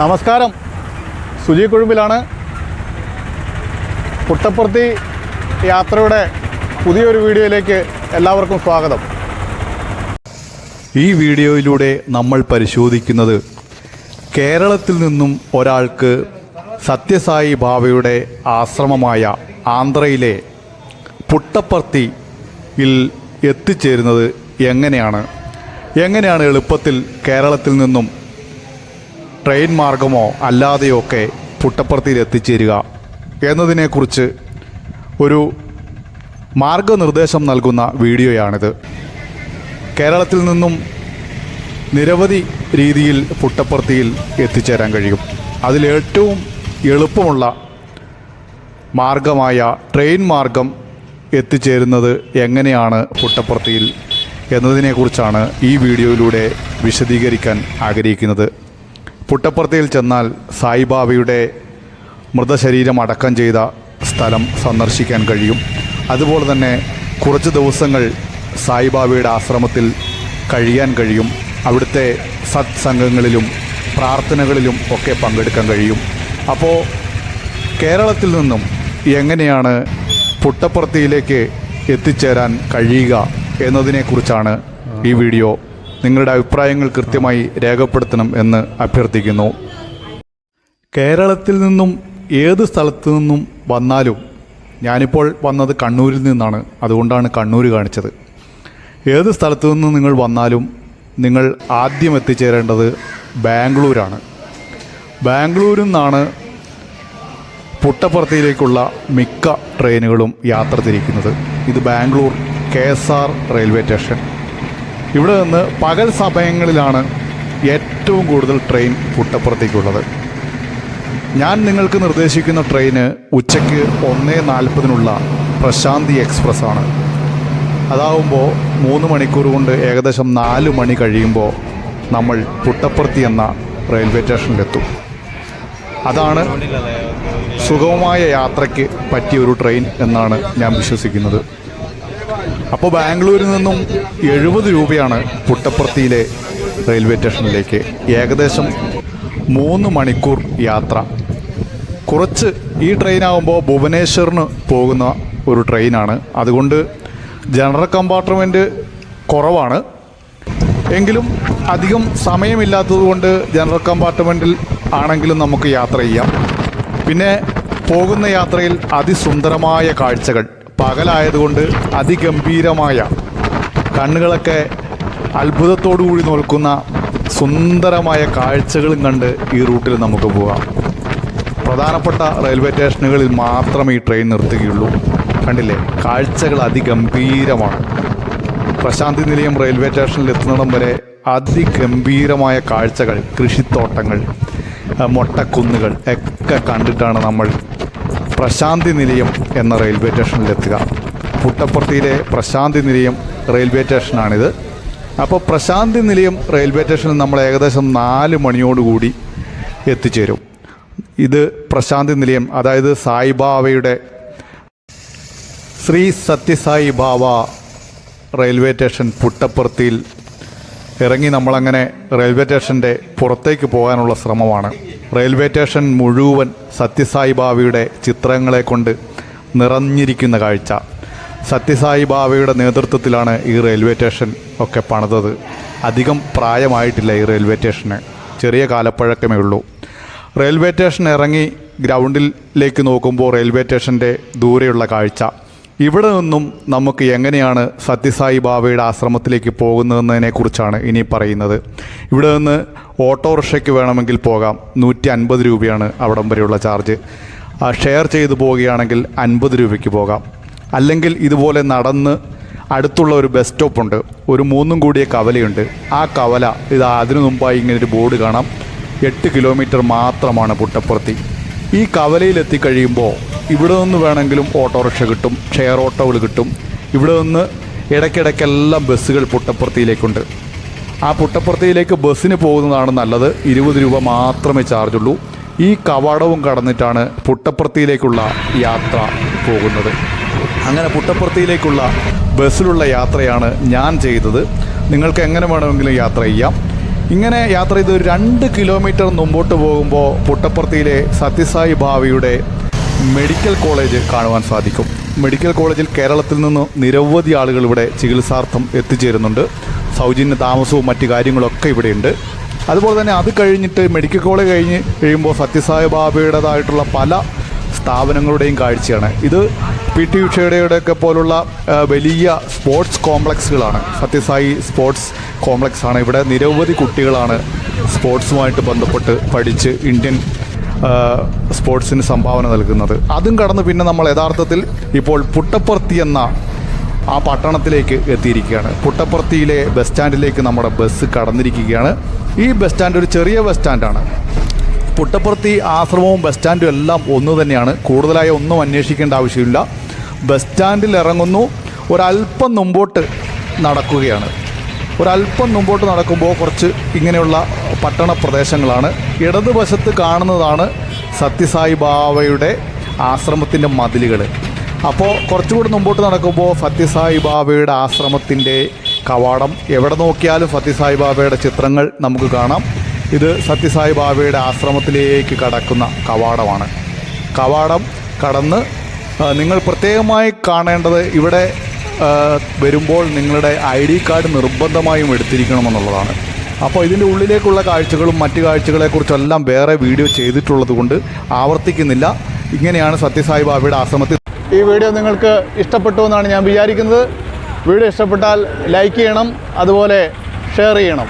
നമസ്കാരം. സുജി കുഴുമ്പിലാണ്. പുട്ടപ്പുറത്തി യാത്രയുടെ പുതിയൊരു വീഡിയോയിലേക്ക് എല്ലാവർക്കും സ്വാഗതം. ഈ വീഡിയോയിലൂടെ നമ്മൾ പരിശോധിക്കുന്നത് കേരളത്തിൽ നിന്നും ഒരാൾക്ക് സത്യസായി ബാബയുടെ ആശ്രമമായ ആന്ധ്രയിലെ പുട്ടപ്പർത്തിയിൽ എത്തിച്ചേരുന്നത് എങ്ങനെയാണ്? എങ്ങനെയാണ് എളുപ്പത്തിൽ കേരളത്തിൽ നിന്നും ട്രെയിൻ മാർഗമോ അല്ലാതെയോ ഒക്കെ പുട്ടപ്പുറത്തിൽ എത്തിച്ചേരുക എന്നതിനെക്കുറിച്ച് ഒരു മാർഗനിർദ്ദേശം നൽകുന്ന വീഡിയോയാണിത്. കേരളത്തിൽ നിന്നും നിരവധി രീതിയിൽ പുട്ടപ്പുറത്തിയിൽ എത്തിച്ചേരാൻ കഴിയും. അതിലേറ്റവും എളുപ്പമുള്ള മാർഗമായ ട്രെയിൻ മാർഗം എത്തിച്ചേരുന്നത് എങ്ങനെയാണ് പുട്ടപ്പുറത്തിയിൽ എന്നതിനെക്കുറിച്ചാണ് ഈ വീഡിയോയിലൂടെ വിശദീകരിക്കാൻ ആഗ്രഹിക്കുന്നത്. പുട്ടപ്പർത്തിയിൽ ചെന്നാൽ സായിബാബയുടെ മൃതശരീരം അടക്കം ചെയ്ത സ്ഥലം സന്ദർശിക്കാൻ കഴിയും. അതുപോലെ തന്നെ കുറച്ച് ദിവസങ്ങൾ സായിബാബയുടെ ആശ്രമത്തിൽ കഴിയാൻ കഴിയും. അവിടുത്തെ സത്സംഗങ്ങളിലും പ്രാർത്ഥനകളിലും ഒക്കെ പങ്കെടുക്കാൻ കഴിയും. അപ്പോൾ കേരളത്തിൽ നിന്നും എങ്ങനെയാണ് പുട്ടപ്പുറത്തിയിലേക്ക് എത്തിച്ചേരാൻ കഴിയുക എന്നതിനെക്കുറിച്ചാണ് ഈ വീഡിയോ നിങ്ങളുടെ അഭിപ്രായങ്ങൾ കൃത്യമായി രേഖപ്പെടുത്തണം എന്ന് അഭ്യർത്ഥിക്കുന്നു. കേരളത്തിൽ നിന്നും ഏത് സ്ഥലത്തു നിന്നും വന്നാലും ഞാനിപ്പോൾ വന്നത് കണ്ണൂരിൽ നിന്നാണ്. അതുകൊണ്ടാണ് കണ്ണൂർ കാണിച്ചത്. ഏത് സ്ഥലത്തു നിന്ന് നിങ്ങൾ വന്നാലും നിങ്ങൾ ആദ്യം എത്തിച്ചേരേണ്ടത് ബാംഗ്ലൂരാണ്. ബാംഗ്ലൂരിൽ നിന്നാണ് പുട്ടപ്പുറത്തിയിലേക്കുള്ള മിക്ക ട്രെയിനുകളും യാത്ര തിരിക്കുന്നത്. ഇത് Bangalore K S R railway station. ഇവിടെ നിന്ന് പകൽ സമയങ്ങളിലാണ് ഏറ്റവും കൂടുതൽ ട്രെയിൻ പുട്ടപ്പുറത്തേക്കുള്ളത്. ഞാൻ നിങ്ങൾക്ക് നിർദ്ദേശിക്കുന്ന ട്രെയിന് ഉച്ചയ്ക്ക് ഒന്നേ നാൽപ്പതിനുള്ള പ്രശാന്തി എക്സ്പ്രസ് ആണ്. അതാവുമ്പോൾ മൂന്ന് മണിക്കൂർ കൊണ്ട് ഏകദേശം നാല് മണി കഴിയുമ്പോൾ നമ്മൾ പുട്ടപ്പുറത്തി എന്ന റെയിൽവേ സ്റ്റേഷനിലെത്തും അതാണ് സുഗമമായ യാത്രയ്ക്ക് പറ്റിയ ഒരു ട്രെയിൻ എന്നാണ് ഞാൻ വിശ്വസിക്കുന്നത്. അപ്പോൾ ബാംഗ്ലൂരിൽ നിന്നും എഴുപത് രൂപയാണ് പുട്ടപ്പുറത്തിയിലെ റെയിൽവേ സ്റ്റേഷനിലേക്ക് ഏകദേശം മൂന്ന് മണിക്കൂർ യാത്ര. കുറച്ച് ഈ ട്രെയിനാകുമ്പോൾ ഭുവനേശ്വറിന് പോകുന്ന ഒരു ട്രെയിനാണ്. അതുകൊണ്ട് ജനറൽ കമ്പാർട്ട്മെന്റ് കുറവാണ്. എങ്കിലും അധികം സമയമില്ലാത്തതുകൊണ്ട് ജനറൽ കമ്പാർട്ട്മെന്റിൽ ആണെങ്കിലും നമുക്ക് യാത്ര ചെയ്യാം. പിന്നെ പോകുന്ന യാത്രയിൽ അതിസുന്ദരമായ കാഴ്ചകൾ. പകലായതുകൊണ്ട് അതിഗംഭീരമായ കണ്ണുകളൊക്കെ അത്ഭുതത്തോടു കൂടി നോക്കുന്ന സുന്ദരമായ കാഴ്ചകളും കണ്ട് ഈ റൂട്ടിൽ നമുക്ക് പോകാം. പ്രധാനപ്പെട്ട റെയിൽവേ സ്റ്റേഷനുകളിൽ മാത്രമേ ഈ ട്രെയിൻ നിർത്തുകയുള്ളൂ. കണ്ടില്ലേ? കാഴ്ചകൾ അതിഗംഭീരമാണ്. പ്രശാന്തി നിലയം റെയിൽവേ സ്റ്റേഷനിൽ എത്തുന്നിടം വരെ അതിഗംഭീരമായ കാഴ്ചകൾ കൃഷിത്തോട്ടങ്ങൾ മൊട്ടക്കുന്നുകൾ ഒക്കെ കണ്ടിട്ടാണ് നമ്മൾ പ്രശാന്തി നിലയം എന്ന റെയിൽവേ സ്റ്റേഷനിലെത്തുക. പുട്ടപ്പുറത്തിയിലെ പ്രശാന്തി നിലയം റെയിൽവേ സ്റ്റേഷനാണിത്. അപ്പോൾ പ്രശാന്തി നിലയം റെയിൽവേ സ്റ്റേഷനിൽ നമ്മൾ ഏകദേശം നാല് മണിയോടുകൂടി എത്തിച്ചേരും. ഇത് പ്രശാന്തി നിലയം അതായത് സായിബാബയുടെ ശ്രീ സത്യസായി ബാബ റെയിൽവേ സ്റ്റേഷൻ പുട്ടപ്പുറത്തിയിൽ ഇറങ്ങി നമ്മളങ്ങനെ റെയിൽവേ സ്റ്റേഷന്റെ പുറത്തേക്ക് പോകാനുള്ള ശ്രമമാണ്. റെയിൽവേ സ്റ്റേഷൻ മുഴുവൻ സത്യസായി ബാബയുടെ ചിത്രങ്ങളെ കൊണ്ട് നിറഞ്ഞിരിക്കുന്ന കാഴ്ച. സത്യസായി ബാബയുടെ നേതൃത്വത്തിലാണ് ഈ റെയിൽവേ സ്റ്റേഷൻ ഒക്കെ പണിതത്. അധികം പ്രായമായിട്ടില്ല ഈ റെയിൽവേ സ്റ്റേഷന്. ചെറിയ കാലപ്പഴക്കമേ ഉള്ളൂ. റെയിൽവേ സ്റ്റേഷൻ ഇറങ്ങി ഗ്രൗണ്ടിലേക്ക് നോക്കുമ്പോൾ റെയിൽവേ സ്റ്റേഷന്റെ ദൂരെയുള്ള കാഴ്ച. ഇവിടെ നിന്നും നമുക്ക് എങ്ങനെയാണ് സത്യസായി ബാബയുടെ ആശ്രമത്തിലേക്ക് പോകുന്നതെന്നതിനെക്കുറിച്ചാണ് ഇനി പറയുന്നത്. ഇവിടെ നിന്ന് ഓട്ടോറിക്ഷയ്ക്ക് വേണമെങ്കിൽ പോകാം. നൂറ്റി അൻപത് രൂപയാണ് അവിടം വരെയുള്ള ചാർജ്. ഷെയർ ചെയ്തു പോവുകയാണെങ്കിൽ അൻപത് രൂപയ്ക്ക് പോകാം. അല്ലെങ്കിൽ ഇതുപോലെ നടന്ന് അടുത്തുള്ള ഒരു ബസ് സ്റ്റോപ്പുണ്ട്. ഒരു മൂന്നും കൂടിയ കവലയുണ്ട്. ആ കവല ഇത് അതിനു മുമ്പായി ഇങ്ങനെ ഒരു ബോർഡ് കാണാം. എട്ട് കിലോമീറ്റർ മാത്രമാണ് പുട്ടപ്പുറത്തി. ഈ കവലയിൽ എത്തിക്കഴിയുമ്പോൾ ഇവിടെ നിന്ന് വേണമെങ്കിലും ഓട്ടോറിക്ഷ കിട്ടും ഷെയർ ഓട്ടോകൾ കിട്ടും. ഇവിടെ നിന്ന് ഇടയ്ക്കിടയ്ക്കെല്ലാം ബസ്സുകൾ പുട്ടപ്പുറത്തിയിലേക്കുണ്ട്. ആ പുട്ടപ്പുറത്തിയിലേക്ക് ബസ്സിന് പോകുന്നതാണ് നല്ലത്. ഇരുപത് രൂപ മാത്രമേ ചാർജുള്ളൂ. ഈ കവാടവും കടന്നിട്ടാണ് പുട്ടപ്പുറത്തിയിലേക്കുള്ള യാത്ര പോകുന്നത്. അങ്ങനെ പുട്ടപ്പുറത്തിയിലേക്കുള്ള ബസ്സിലുള്ള യാത്രയാണ് ഞാൻ ചെയ്തത്. നിങ്ങൾക്ക് എങ്ങനെ വേണമെങ്കിലും യാത്ര ചെയ്യാം. ഇങ്ങനെ യാത്ര ചെയ്ത് രണ്ട് കിലോമീറ്റർ മുമ്പോട്ട് പോകുമ്പോൾ പുട്ടപ്പുറത്തിയിലെ സത്യസായി ഭാവിയുടെ മെഡിക്കൽ കോളേജ് കാണുവാൻ സാധിക്കും. മെഡിക്കൽ കോളേജിൽ കേരളത്തിൽ നിന്ന് നിരവധി ആളുകൾ ഇവിടെ ചികിത്സാർത്ഥം എത്തിച്ചേരുന്നുണ്ട്. സൗജന്യ താമസവും മറ്റു കാര്യങ്ങളൊക്കെ ഇവിടെയുണ്ട്. അതുപോലെ തന്നെ അത് കഴിഞ്ഞിട്ട് മെഡിക്കൽ കോളേജ് കഴിഞ്ഞ് കഴിയുമ്പോൾ സത്യസായ ബാബയുടേതായിട്ടുള്ള പല സ്ഥാപനങ്ങളുടെയും കാഴ്ചയാണ്. ഇത് പി ടി ഉഷയുടെയൊക്കെ പോലുള്ള വലിയ സ്പോർട്സ് കോംപ്ലക്സുകളാണ്. സത്യസായി സ്പോർട്സ് കോംപ്ലക്സ് ആണ്. ഇവിടെ നിരവധി കുട്ടികളാണ് സ്പോർട്സുമായിട്ട് ബന്ധപ്പെട്ട് പഠിച്ച് ഇന്ത്യൻ സ്പോർട്സിന് സംഭാവന നൽകുന്നത്. അതും കടന്ന് പിന്നെ നമ്മൾ യഥാർത്ഥത്തിൽ ഇപ്പോൾ പുട്ടപ്പർത്തി എന്ന ആ പട്ടണത്തിലേക്ക് എത്തിയിരിക്കുകയാണ്. പുട്ടപ്പർത്തിയിലെ ബസ് സ്റ്റാൻഡിലേക്ക് നമ്മുടെ ബസ് കടന്നിരിക്കുകയാണ്. ഈ ബസ് സ്റ്റാൻഡ് ഒരു ചെറിയ ബസ് സ്റ്റാൻഡാണ് പുട്ടപ്പുറത്തി ആശ്രമവും ബസ് സ്റ്റാൻഡും എല്ലാം ഒന്ന് തന്നെയാണ്. കൂടുതലായി ഒന്നും അന്വേഷിക്കേണ്ട ആവശ്യമില്ല. ബസ് സ്റ്റാൻഡിൽ ഇറങ്ങുന്നു. ഒരല്പം മുമ്പോട്ട് നടക്കുകയാണ്. ഒരല്പം മുമ്പോട്ട് നടക്കുമ്പോൾ കുറച്ച് ഇങ്ങനെയുള്ള പട്ടണ പ്രദേശങ്ങളാണ്. ഇടതുവശത്ത് കാണുന്നതാണ് സത്യസായി ബാബയുടെ ആശ്രമത്തിന്റെ മതിലുകൾ അപ്പോൾ കുറച്ചുകൂടി മുമ്പോട്ട് നടക്കുമ്പോൾ സത്യസായി ബാബയുടെ ആശ്രമത്തിന്റെ കവാടം എവിടെ നോക്കിയാലും സത്യസായി ബാബയുടെ ചിത്രങ്ങൾ നമുക്ക് കാണാം. ഇത് സത്യസായി ബാബയുടെ ആശ്രമത്തിലേക്ക് കടക്കുന്ന കവാടമാണ്. കവാടം കടന്ന് നിങ്ങൾ പ്രത്യേകമായി കാണേണ്ടത് ഇവിടെ വരുമ്പോൾ നിങ്ങളുടെ ഐ ഡി കാർഡ് നിർബന്ധമായും എടുത്തിരിക്കണമെന്നുള്ളതാണ്. അപ്പോൾ ഇതിന്റെ ഉള്ളിലേക്കുള്ള കാഴ്ചകളും മറ്റു കാഴ്ചകളെക്കുറിച്ചെല്ലാം വേറെ വീഡിയോ ചെയ്തിട്ടുള്ളത് കൊണ്ട് ആവർത്തിക്കുന്നില്ല. ഇങ്ങനെയാണ് സത്യസായി ബാബയുടെ ആശ്രമത്തിൽ. ഈ വീഡിയോ നിങ്ങൾക്ക് ഇഷ്ടപ്പെട്ടു എന്നാണ് ഞാൻ വിചാരിക്കുന്നത്. വീഡിയോ ഇഷ്ടപ്പെട്ടാൽ ലൈക്ക് ചെയ്യണം അതുപോലെ ഷെയർ ചെയ്യണം.